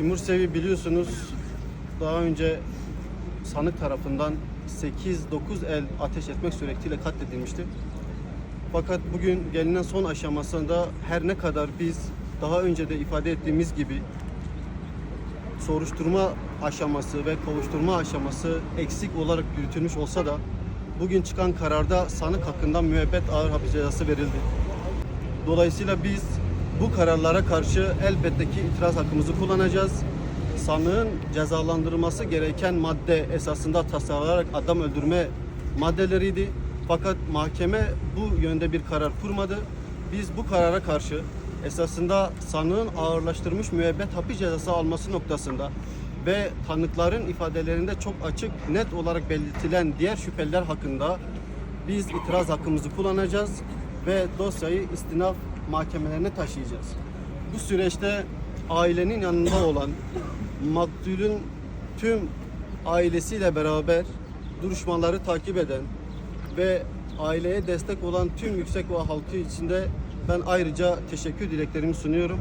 Timur Sevi biliyorsunuz daha önce sanık tarafından 8-9 el ateş etmek suretiyle katledilmişti. Fakat bugün gelinen son aşamasında her ne kadar biz daha önce de ifade ettiğimiz gibi soruşturma aşaması ve kovuşturma aşaması eksik olarak yürütülmüş olsa da bugün çıkan kararda sanık hakkında müebbet ağır hapis cezası verildi. Dolayısıyla biz bu kararlara karşı elbette ki itiraz hakkımızı kullanacağız. Sanığın cezalandırılması gereken madde esasında tasarlanarak adam öldürme maddeleriydi. Fakat mahkeme bu yönde bir karar kurmadı. Biz bu karara karşı esasında sanığın ağırlaştırmış müebbet hapis cezası alması noktasında ve tanıkların ifadelerinde çok açık, net olarak belirtilen diğer şüpheliler hakkında biz itiraz hakkımızı kullanacağız ve dosyayı istinaf mahkemelerine taşıyacağız. Bu süreçte ailenin yanında olan maktulün tüm ailesiyle beraber duruşmaları takip eden ve aileye destek olan tüm yüksek ve halkı içinde ben ayrıca teşekkür dileklerimi sunuyorum.